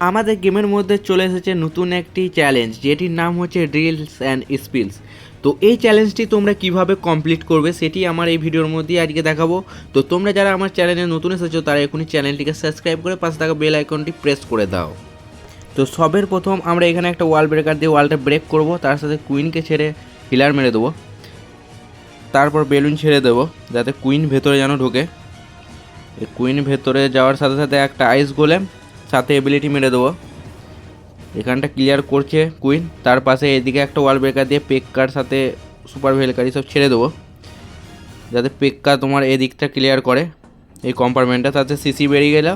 আমাদের গেমের মধ্যে চলে এসেছে নতুন একটি চ্যালেঞ্জ যেটির নাম হচ্ছে ড্রিলস অ্যান্ড স্পিলস তো এই চ্যালেঞ্জটি তোমরা কীভাবে কমপ্লিট করবে সেটি আমার এই ভিডিওর মধ্যে আজকে দেখাবো। তো তোমরা যারা আমার চ্যানেলে নতুন এসেছ, তারা এখনই চ্যানেলটিকে সাবস্ক্রাইব করে পাশে থাকা বেল আইকনটি প্রেস করে দাও। তো সবের প্রথম আমরা এখানে একটা ওয়াল ব্রেকার দিয়ে ওয়ালটা ব্রেক করব, তার সাথে কুইনকে ছেড়ে হিলার মেরে দেবো। তারপর বেলুন ছেড়ে দেবো, যাতে কুইন ভেতরে যেন ঢোকে। কুইন ভেতরে যাওয়ার সাথে সাথে একটা আইস গোলেম সাথে এবিলিটি মেরে দেবো। এখানটা ক্লিয়ার করছে কুইন তার পাশে এদিকে একটা ওয়াল ব্রেকার দিয়ে পেক্কার সাথে সুপার ভেলকারি সব ছেড়ে দেবো। যাতে পেক্কা তোমার এদিকটা ক্লিয়ার করে। এই কম্পার্টমেন্টটা তাতে সিসি বেরিয়ে গেল।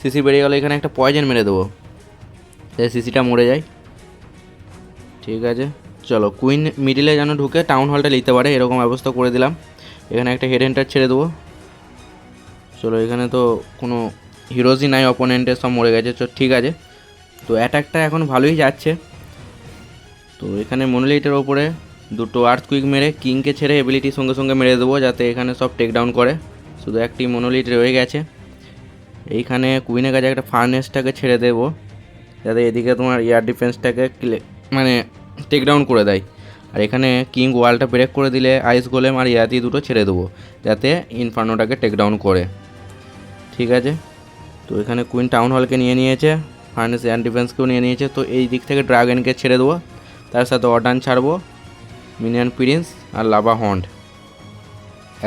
সিসি বেরিয়ে গেলে, এখানে একটা পয়জন মেরে দেবো। সিসিটা মরে যায়। ঠিক আছে। চলো কুইন মিডিলে যেন ঢুকে টাউন হলটা নিতে পারে, এরকম ব্যবস্থা করে দিলাম। এখানে একটা হেড এন্টার ছেড়ে দেবো। চলো, এখানে তো কোনো হিরোজই নাই অপোনেন্টের সব মরে গেছে, তো ঠিক আছে। তো অ্যাটাকটা এখন ভালোই যাচ্ছে। তো এখানে মনোলিটের ওপরে দুটো আর্থ কুইক মেরে কিংকে ছেড়ে এবিলিটির সঙ্গে সঙ্গে মেরে দেবো, যাতে এখানে সব টেক ডাউন করে। শুধু একটি মনোলিট রয়ে গেছে। এইখানে কুইনের কাছে একটা ফার্নেসটাকে ছেড়ে দেবো, যাতে এদিকে তোমার এয়ার ডিফেন্সটাকে মানে টেক ডাউন করে দেয়। আর এখানে কিং ওয়ালটা ব্রেক করে দিলে আইস গোলেম আর ইয়াতি দুটো ছেড়ে দেবো, যাতে ইনফার্নোটাকে টেক ডাউন করে। ঠিক আছে? তো এখানে কুইন টাউন হলকে নিয়ে নিয়েছে ফার্নেস এয়ার ডিফেন্সকেও নিয়ে নিয়েছে, তো এই দিক থেকে ড্রাগনকে ছেড়ে দেবো। তার সাথে অর্ডান ছাড়বো মিনিয়ান প্রিন্স আর লাভা হন্ড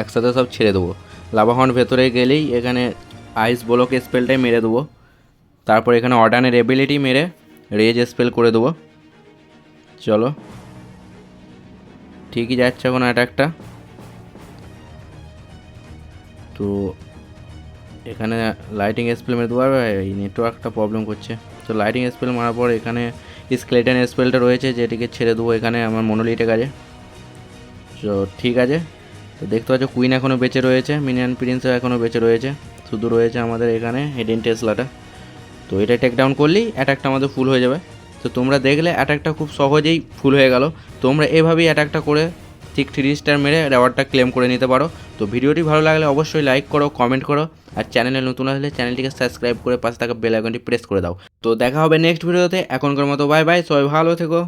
একসাথে সব ছেড়ে দেবো। লাভা হন্ড ভেতরে গেলেই এখানে আইস ব্লক স্পেলটাই মেরে দেবো। তারপর এখানে অর্ডানের এবিলিটি মেরে রেজ স্পেল করে দেবো। চলো। ঠিকই যাচ্ছে এখন অ্যাটাকটা তো এখানে লাইটিং স্পেল মেরে দেবো। আর এই নেটওয়ার্কটা প্রবলেম করছে। তো লাইটিং স্পেল মারার পর এখানে স্কেলেটন স্পেলটা রয়েছে, যেটিকে ছেড়ে দেবো এখানে আমার মনোলিটের কাছে তো ঠিক আছে। তো দেখতে পাচ্ছ কুইন এখনও বেঁচে রয়েছে মিনিয়ান প্রিন্সও এখনও বেঁচে রয়েছে। শুধু রয়েছে আমাদের এখানে হেডেন টেসলাটা তো এটা টেক ডাউন করলেই অ্যাটাকটা আমাদের ফুল হয়ে যাবে। তো তোমরা দেখলে অ্যাটাকটা খুব সহজেই ফুল হয়ে গেল। তোমরা এভাবেই অ্যাটাকটা করে ঠিক থ্রি স্টার মেরে রেওয়ার্ডটা ক্লেম করে নিতে পারো। তো ভিডিওটি ভালো লাগলে অবশ্যই লাইক করো কমেন্ট করো, আর চ্যানেলে নতুন আসলে চ্যানেলটিকে সাবস্ক্রাইব করে পাশে থাকা বেল আইকনটি প্রেস করে দাও। তো দেখা হবে নেক্সট ভিডিওতে এখনকার মতো বাই বাই সবাই ভালো থেকো।